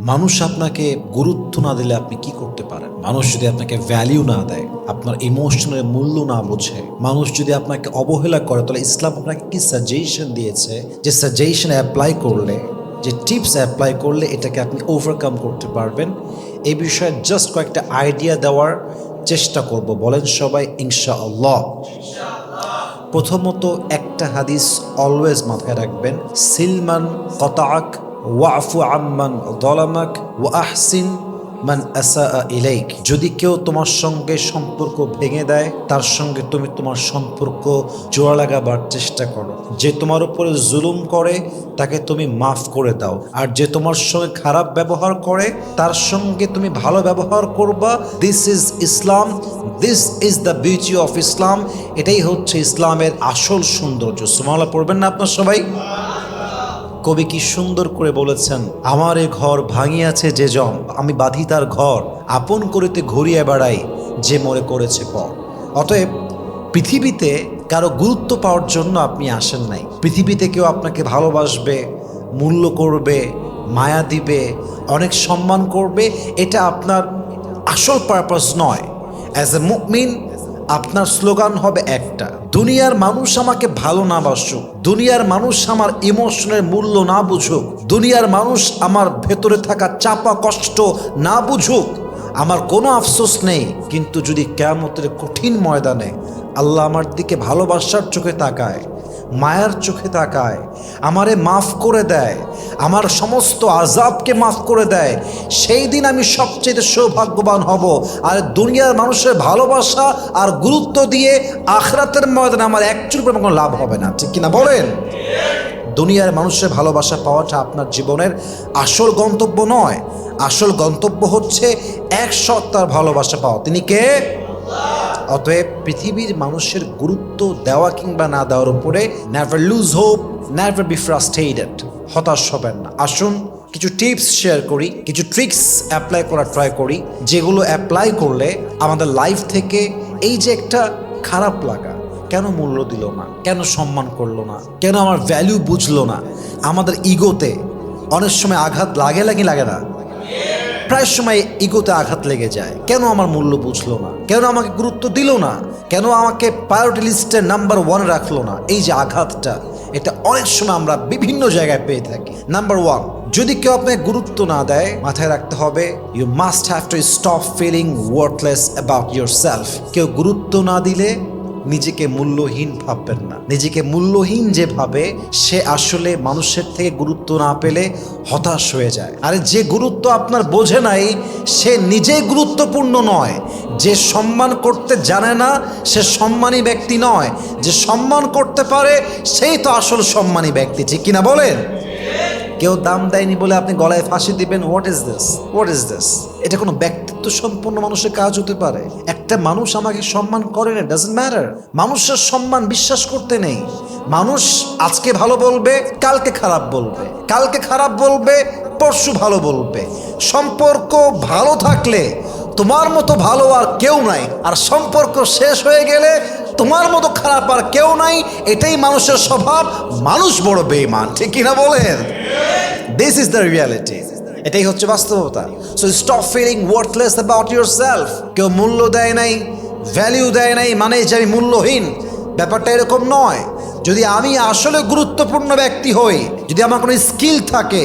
মানুষ আপনাকে গুরুত্ব না দিলে আপনি কি করতে পারেন? মানুষ যদি আপনাকে ভ্যালিউ না দেয়, আপনার ইমোশনের মূল্য না বোঝে, মানুষ যদি আপনাকে অবহেলা করে, তাহলে ইসলাম আপনাকে কি সাজেশন দিয়েছে? যে সাজেশন অ্যাপ্লাই করলে, যে টিপস অ্যাপ্লাই করলে এটাকে আপনি ওভারকাম করতে পারবেন। এই বিষয়ে জাস্ট কয়েকটা আইডিয়া দেওয়ার চেষ্টা করব। বলেন সবাই, ইনশাআল্লাহ। প্রথমত একটা হাদিস অলওয়েজ মাথায় রাখবেন, সিলমান কতাক ওয়াফু আম্মান দলামাক ওয়া আহসিন মান আসা ইলাইক। যদি কেউ তোমার সঙ্গে সম্পর্ক ভেঙে দেয়, তার সঙ্গে তুমি তোমার সম্পর্ক জোড়া লাগাবার চেষ্টা করো। যে তোমার উপরে জুলুম করে, তাকে তুমি মাফ করে দাও। আর যে তোমার সঙ্গে খারাপ ব্যবহার করে, তার সঙ্গে তুমি ভালো ব্যবহার করবা। This is Islam this is the beauty of Islam এটাই হচ্ছে ইসলামের আসল সৌন্দর্য। সুমালা পড়বেন না আপনার সবাই? কবি কি সুন্দর করে বলেছেন, আমার এ ঘর ভাঙিয়াছে যে জম, আমি বাঁধি তার ঘর, আপন করিতে ঘুরিয়ে বেড়াই যে মরে করেছে পর। অতএব, পৃথিবীতে কারও গুরুত্ব পাওয়ার জন্য আপনি আসেন নাই। পৃথিবীতে কেউ আপনাকে ভালোবাসবে, মূল্য করবে, মায়া দিবে, অনেক সম্মান করবে, এটা আপনার আসল পারপাস নয়। অ্যাজ এ মুকমিন আপনার স্লোগান হবে একটা। দুনিয়ার মানুষ আমাকে ভালো না বাসুক। দুনিয়ার মানুষ আমার ইমোশনের মূল্য না বুঝুক। দুনিয়ার মানুষ আমার ভেতরে থাকা চাপা কষ্ট না বুঝুক। আমার কোনো আফসোস নেই। কিন্তু যদি কেমতের কঠিন ময়দানে আল্লাহ আমার দিকে ভালোবাসার চোখে তাকায় মায়ার চোখে তাকায়, আমারে মাফ করে দেয়, আমার সমস্ত আজাবকে মাফ করে দেয়। সেই দিন আমি সবচেয়ে সৌভাগ্যবান হব আর দুনিয়ার মানুষের ভালোবাসা আর গুরুত্ব দিয়ে আখরাতের ময়দানে আমার একচুল পরিমাণ কোনো লাভ হবে না। ঠিক কিনা বলেন? দুনিয়ার মানুষের ভালোবাসা পাওয়াটা আপনার জীবনের আসল গন্তব্য নয়। আসল গন্তব্য হচ্ছে এক সত্তার ভালোবাসা পাওয়া। তিনি কে? অতএব পৃথিবীর মানুষের গুরুত্ব দেওয়া কিংবা না দেওয়ার উপরে never lose hope never be frustrated হতাশ হবেন না। আসুন, কিছু টিপস শেয়ার করি, কিছু ট্রিক্স অ্যাপ্লাই করার ট্রাই করি, যেগুলো অ্যাপ্লাই করলে আমাদের লাইফ থেকে এই যে একটা খারাপ লাগা, কেন মূল্য দিল না, কেন সম্মান করল না, কেন আমার ভ্যালু বুঝলো না, আমাদের ইগোতে অনেক সময় আঘাত লাগে লাগে লাগে না প্রায় সময় ইগোতে আঘাত লেগে যায়। কেন আমার মূল্য বুঝলো না? কেন আমাকে গুরুত্ব দিল না? কেন আমাকে প্রায়োরিটি লিস্টের নাম্বার ওয়ান রাখল না? এই যে আঘাতটা, এটা অনেক সময় আমরা বিভিন্ন জায়গায় পেয়ে থাকি। নাম্বার ওয়ান যদি কেউ আপনাকে গুরুত্ব না দেয়, মাথায় রাখতে হবে you must have to stop feeling worthless about yourself কেউ গুরুত্ব না দিলে নিজেকে মূল্যহীন ভাববেন না। নিজেকে মূল্যহীন যে ভাবে, সে আসলে মানুষের থেকে গুরুত্ব না পেলে হতাশ হয়ে যায়। আরে যে গুরুত্ব আপনার বোঝে নাই, সে নিজেই গুরুত্বপূর্ণ নয়। যে সম্মান করতে জানে না, সে সম্মানী ব্যক্তি নয়। যে সম্মান করতে পারে, সেই তো আসল সম্মানী ব্যক্তি। ঠিক কিনা বলেন? কেউ দাম দেয়নি বলে আপনি গলায় ফাঁসি দিবেন? What is this what is this এটা কোনো ব্যক্তিত্ব সম্পন্ন মানুষের কাজ হতে পারে। একটা মানুষ আমাকে সম্মান করে না ডাজেন্ট ম্যাটার মানুষের সম্মান বিশ্বাস করতে নেই। মানুষ আজকে ভালো বলবে, কালকে খারাপ বলবে। কালকে খারাপ বলবে, পরশু ভালো বলবে। সম্পর্ক ভালো থাকলে তোমার মতো ভালো আর কেউ নাই। আর সম্পর্ক শেষ হয়ে গেলে তোমার মতো খারাপ আর কেউ নাই। এটাই মানুষের স্বভাব। মানুষ বড় বেইমান ঠিক কিনা বলেন? দিস ইজ দ্য রিয়ালিটি এটাই হচ্ছে বাস্তবতা। So stop feeling worthless about yourself কেউ মূল্য দেয় নাই ভ্যালিউ দেয় নাই মানে যে আমি মূল্যহীন। ব্যাপারটা এরকম নয়। যদি আমি আসলে গুরুত্বপূর্ণ ব্যক্তি হই যদি আমার কোনো স্কিল থাকে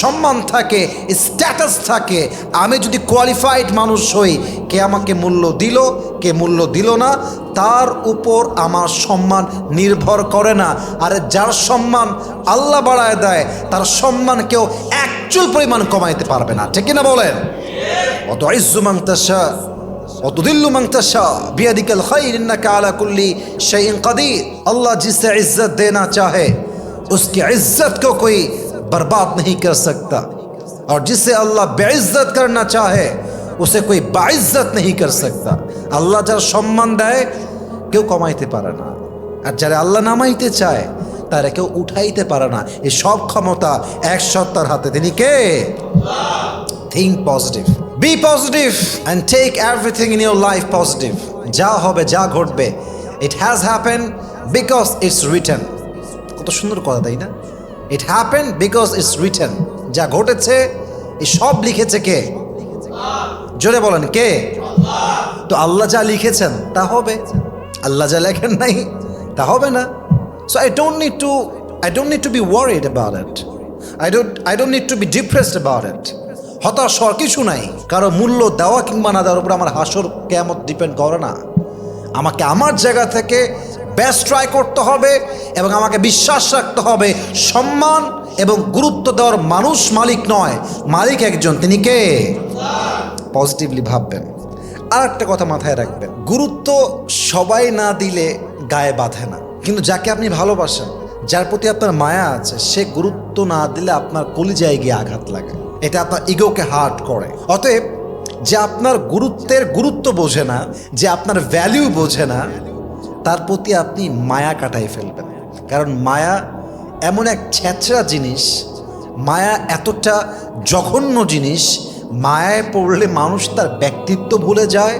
সম্মান থাকে স্ট্যাটাস থাকে আমি যদি কোয়ালিফাইড মানুষ হই কে আমাকে মূল্য দিল কে মূল্য দিল না তার উপর আমার সম্মান নির্ভর করে না। আর যার সম্মান আল্লাহ বাড়ায় দেয় তার সম্মান কেউ অ্যাকচুয়াল পরিমাণ কমাইতে পারবে না। ঠিক না বলেন? অত ইজ্জুমাংতা তাসা অতদিল্লু মাংতাশা বিয়াদিকাল খাই ইন্নাকা আলা কুল্লি শাইন কাদির। আল্লাহ জিসে ইজ্জত দেনা চাহে उसकी इज्जत को कोई बर्बाद नहीं कर सकता और जिसे अल्लाह बेइज्जत करना चाहे उसे कोई बाइज्जत नहीं कर सकता আল্লাহ যার সম্মান দেয় কেউ কমাইতে পারে না। আর যারা আল্লাহ নামাইতে চায় তারা কেউ উঠাইতে পারে না। এই সব ক্ষমতা এক সত্তার হাতে। তিনি কে? Think positive be positive and take everything in your life positive যা হবে, যা ঘটবে it has happen because it's written কত সুন্দর কথা, তাই না? It happen because it's written যা ঘটেছে এই সব লিখেছে কে? জোরে বলেন, কে? তো আল্লাহ যা লিখেছেন, তা হবে। আল্লাহ যা লেখেন নাই, তা হবে না। So I don't need to I don't need to be worried about it I don't I don't need to be depressed about it হতাশ হওয়ার কিছু নাই। কারও মূল্য দেওয়া কিংবা না দেওয়ার উপর আমার হাসর কেমন ডিপেন্ড করে না। আমাকে আমার জায়গা থেকে বেস্ট ট্রাই করতে হবে এবং আমাকে বিশ্বাস রাখতে হবে সম্মান এবং গুরুত্ব দেওয়ার মানুষ মালিক নয়। মালিক একজন, তিনি কে? পজিটিভলি ভাববেন। আর একটা কথা মাথায় রাখবেন, গুরুত্ব সবাই না দিলে গায়ে বাঁধে না। কিন্তু যাকে আপনি ভালোবাসেন, যার প্রতি আপনার মায়া আছে, সে গুরুত্ব না দিলে আপনার কলিজায় গিয়ে আঘাত লাগে। এটা আপনার ইগোকে হার্ট করে। অতএব, যে আপনার গুরুত্বের গুরুত্ব বোঝে না, যে আপনার ভ্যালিউ বোঝে না, তার প্রতি আপনি মায়া কাটাই ফেলবেন। কারণ মায়া এমন এক ছেঁচড়া জিনিস, মায়া এতটা জঘন্য জিনিস, মায়ায় পড়লে মানুষ তার ব্যক্তিত্ব ভুলে যায়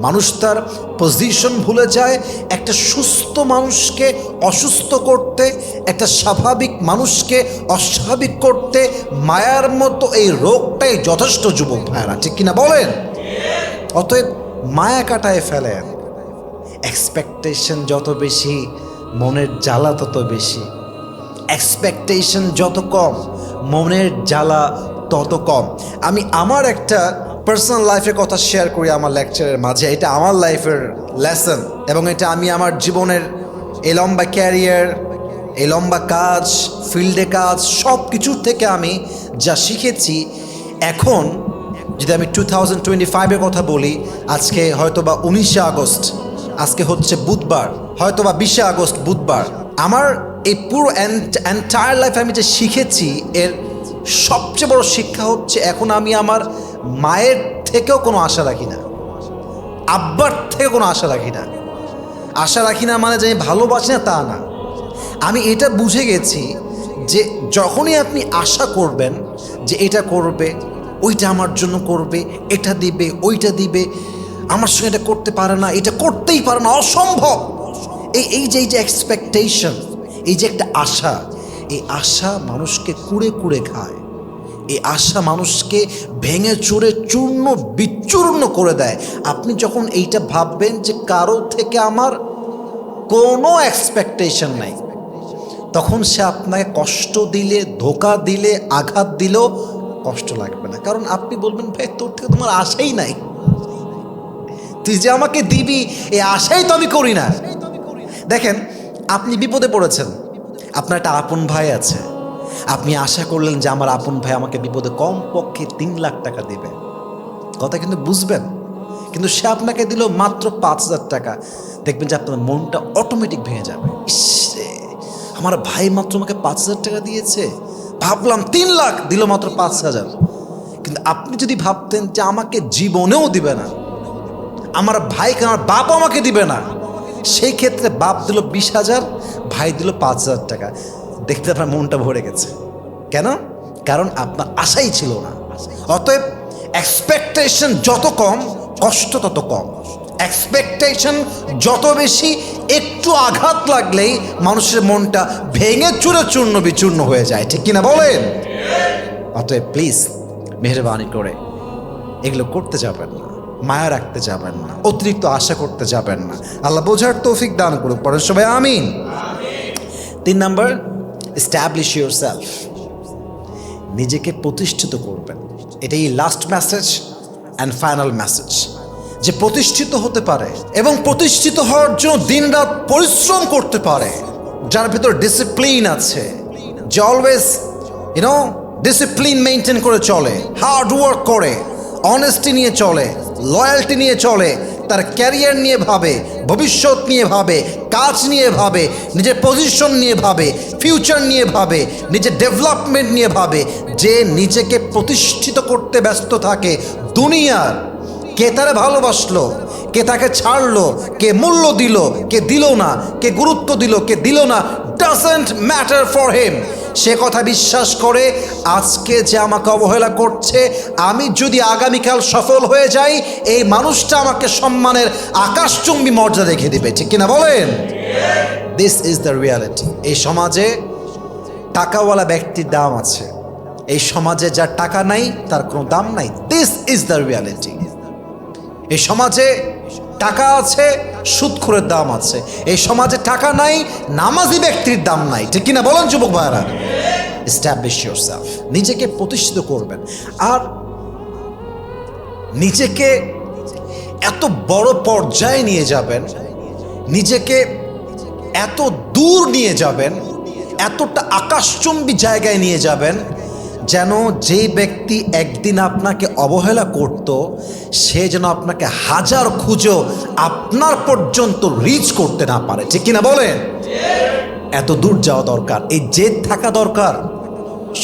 মানুষ তার পজিশন ভুলে যায়, একটা সুস্থ মানুষকে অসুস্থ করতে, একটা স্বাভাবিক মানুষকে অস্বাভাবিক করতে মায়ার মতো এই রোগটাই যথেষ্ট যুবক ভাইরা ঠিক কিনা বলেন? অতএব মায়া কাটায় ফেলেন। এক্সপেকটেশন যত বেশি, মনের জ্বালা তত বেশি। এক্সপেকটেশন যত কম, মনের জ্বালা তত কম। আমি আমার একটা পার্সোনাল লাইফের কথা শেয়ার করি আমার লেকচারের মাঝে। এটা আমার লাইফের লেসন এবং এটা আমি আমার জীবনের এই লম্বা ক্যারিয়ার এই লম্বা কাজ ফিল্ডে কাজ সব কিছুর থেকে আমি যা শিখেছি। এখন যদি আমি টু থাউজেন্ড টোয়েন্টি ফাইভের কথা বলি, আজকে হয়তো বা উনিশে আগস্ট, আজকে হচ্ছে বুধবার হয়তো বা বিশে আগস্ট বুধবার। আমার এই পুরো এন্টায়ার লাইফ আমি যে শিখেছি, এর সবচেয়ে বড় শিক্ষা হচ্ছে এখন আমি আমার মায়ের থেকেও কোনো আশা রাখি না। আব্বার থেকে কোনো আশা রাখি না। আশা রাখি না মানে যে আমি ভালোবাসি না তা না। আমি এটা বুঝে গেছি যে যখনই আপনি আশা করবেন যে এটা করবে, ওইটা আমার জন্য করবে, এটা দিবে, ওইটা দিবে, আমার সঙ্গে এটা করতে পারে না, এটা করতেই পারে না, অসম্ভব। এই এই যে এই যে এক্সপেকটেশন এই যে একটা আশা, এই আশা মানুষকে কুড়ে কুড়ে খায়। এই আশা মানুষকে ভেঙে চুরে চূর্ণ, বিচূর্ণ করে দেয়। আপনি যখন এইটা ভাববেন যে কারও থেকে আমার কোনো এক্সপেকটেশন নাই, তখন সে আপনাকে কষ্ট দিলে, ধোকা দিলে, আঘাত দিলেও কষ্ট লাগবে না। কারণ আপনি বলবেন, ভাই, তোর থেকে তোমার আশাই নাই। তুই যে আমাকে দিবি এই আশাই তো আমি করি না। দেখেন, আপনি বিপদে পড়েছেন। আপনার একটা আপন ভাই আছে। আপনি আশা করলেন যে আমার আপন ভাই আমাকে বিপদে কম পক্ষে তিন লাখ টাকা দেবে। কথা কিন্তু বুঝবেন। কিন্তু সে আপনাকে দিল মাত্র পাঁচ হাজার টাকা। দেখবেন যে আপনার মনটা অটোমেটিক ভেঙে যাবে। ইসরে, আমার ভাই মাত্র আমাকে পাঁচ হাজার টাকা দিয়েছে। ভাবলাম তিন লাখ দিল মাত্র পাঁচ হাজার। কিন্তু আপনি যদি ভাবতেন যে আমাকে জীবনেও দিবে না আমার ভাইকে আমার বাপ আমাকে দিবে না সেই ক্ষেত্রে বাপ দিল বিশ হাজার ভাই দিল পাঁচ হাজার টাকা। দেখতে আপনার মনটা ভরে গেছে। কেন? কারণ আপনার আশাই ছিল না। অতএব এক্সপেকটেশন যত কম, কষ্ট তত কম। এক্সপেকটেশন যত বেশি, একটু আঘাত লাগলেই মানুষের মনটা ভেঙে চুরে চূর্ণ বিচূর্ণ হয়ে যায়। ঠিক কিনা বলেন? অতএব প্লিজ মেহরবানি করে এগুলো করতে যাবেন না। মায়া রাখতে যাবেন না। অতিরিক্ত আশা করতে যাবেন না। আল্লাহ বোঝার তৌফিক দান করুক। পরের সবাই আমিন। তিন নাম্বার এস্টাবলিশ ইউর সেলফ নিজেকে প্রতিষ্ঠিত করবেন। এটাই last message and final message যে প্রতিষ্ঠিত হতে পারে এবং প্রতিষ্ঠিত হওয়ার জন্য দিনরাত পরিশ্রম করতে পারে। যার ভিতর ডিসিপ্লিন আছে। যে অলওয়েজ ইউনো ডিসিপ্লিন মেনটেন করে চলে। হার্ড ওয়ার্ক করে। অনেস্টি নিয়ে চলে। লয়্যালটি নিয়ে চলে। তার ক্যারিয়ার নিয়ে ভাবে, ভবিষ্যৎ নিয়ে ভাবে, কাজ নিয়ে ভাবে, নিজের পজিশন নিয়ে ভাবে ফিউচার নিয়ে ভাবে, নিজের ডেভেলপমেন্ট নিয়ে ভাবে, যে নিজেকে প্রতিষ্ঠিত করতে ব্যস্ত থাকে দুনিয়ার। কে তারে ভালোবাসলো? কে তাকে ছাড়লো? কে মূল্য দিল? কে দিল না? কে গুরুত্ব দিল? কে দিল না? ডাজেন্ট ম্যাটার ফর হিম সে কথা বিশ্বাস করে আজকে যে আমাকে অবহেলা করছে, আমি যদি আগামীকাল সফল হয়ে যাই, এই মানুষটা আমাকে সম্মানের আকাশচুম্বী মর্যাদা রেখে দেবে। ঠিক কিনা বলেন? দিস ইজ দ্য রিয়ালিটি এই সমাজে টাকাওয়ালা ব্যক্তির দাম আছে। এই সমাজে যার টাকা নাই, তার কোনো দাম নাই। দিস ইজ দ্য রিয়ালিটি এই সমাজে টাকা আছে, সুদখোরের দাম আছে। এই সমাজে টাকা নাই, নামাজি ব্যক্তির দাম নাই। ঠিক কিনা বলেন যুবক ভাইরা এস্টাবলিশ ইউর সেলফ নিজেকে প্রতিষ্ঠিত করবেন। আর নিজেকে এত বড় পর্যায়ে নিয়ে যাবেন, নিজেকে এত দূর নিয়ে যাবেন, এতটা আকাশচুম্বী জায়গায় নিয়ে যাবেন যেন যেই ব্যক্তি একদিন আপনাকে অবহেলা করত, সে যেন আপনাকে হাজার খুঁজো আপনার পর্যন্ত রিচ করতে না পারে। ঠিক কিনা বলেন? এত দূর যাওয়া দরকার, এই জেদ থাকা দরকার।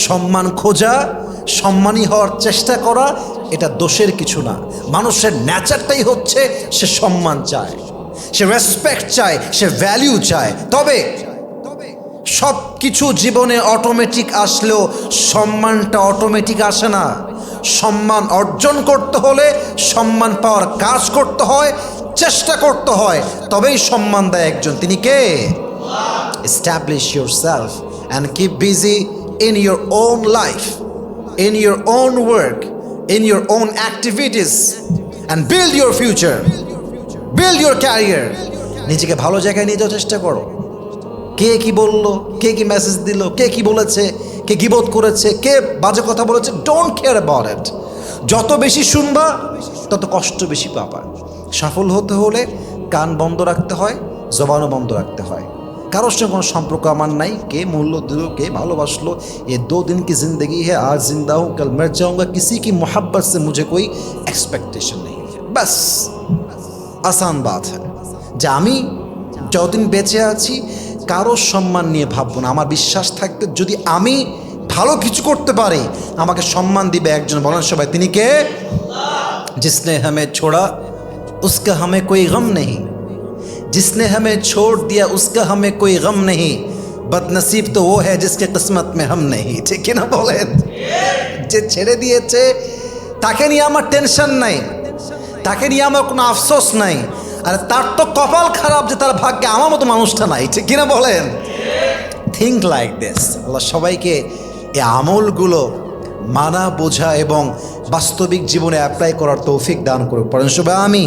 সম্মান খোঁজা, সম্মানী হওয়ার চেষ্টা করা, এটা দোষের কিছু না। মানুষের ন্যাচারটাই হচ্ছে সে সম্মান চায়, সে রেসপেক্ট চায়, সে ভ্যালিউ চায়। তবে সবকিছু জীবনে অটোমেটিক আসলেও সম্মানটা অটোমেটিক আসে না। সম্মান অর্জন করতে হলে সম্মান পাওয়ার কাজ করতে হয়, চেষ্টা করতে হয়, তবেই সম্মান দেয় একজন। তিনি কে? Establish yourself and keep busy in your own life in your own work in your own activities and build your future build your career নিজেকে ভালো জায়গায় নিয়ে যাওয়ার চেষ্টা করো। কে কি বলল? কে কি মেসেজ দিল? কে কি বলেছে? কে গিবোধ করেছে? কে বাজে কথা বলেছে? ডোন্ট কেয়ার অ্যাবাউট যত বেশি শুনবা, তত কষ্ট বেশি পাবা। সাফল হতে হলে কান বন্ধ রাখতে হয়, জবানও বন্ধ রাখতে হয়। কারোর সঙ্গে কোনো সম্পর্ক আমার নাই। কে মূল্য দিল, কে ভালোবাসলো? এ দু দিন কি জিন্দগি হে? আজ জিন্দা হোক কাল মের যাওয়া কিসি কি মোহাব্বত সে মুঝে কই এক্সপেকটেশন নেই। বাস আসান বাত হ্যাঁ যে আমি যতদিন বেঁচে আছি কারো সম্মান নিয়ে ভাববো না আমার বিশ্বাস থাকতে যদি আমি ভালো কিছু করতে পারি আমাকে সম্মান দিবে একজন বলেন সবাই তিনি কে जिसने हमें छोड़ा उसका हमें कोई गम नहीं जिसने हमें छोड़ दिया उसका हमें कोई गम नहीं बदनसीब तो वो है जिसके किस्मत में हम नहीं ঠিক না বলেন যে ছেড়ে দিয়েছে তাকে নিয়ে আমার টেনশন নাই তাকে নিয়ে আমার কোনো আফসোস নাই আর তার তো কপাল খারাপ যে তার ভাগ্যে আমার মতো মানুষটা নাই, ঠিক কিনা বলেন? থিঙ্ক লাইক দিস আল্লাহ সবাইকে এই আমলগুলো মানা, বোঝা এবং বাস্তবিক জীবনে অ্যাপ্লাই করার তৌফিক দান করুক। পড়েন সবাই আমি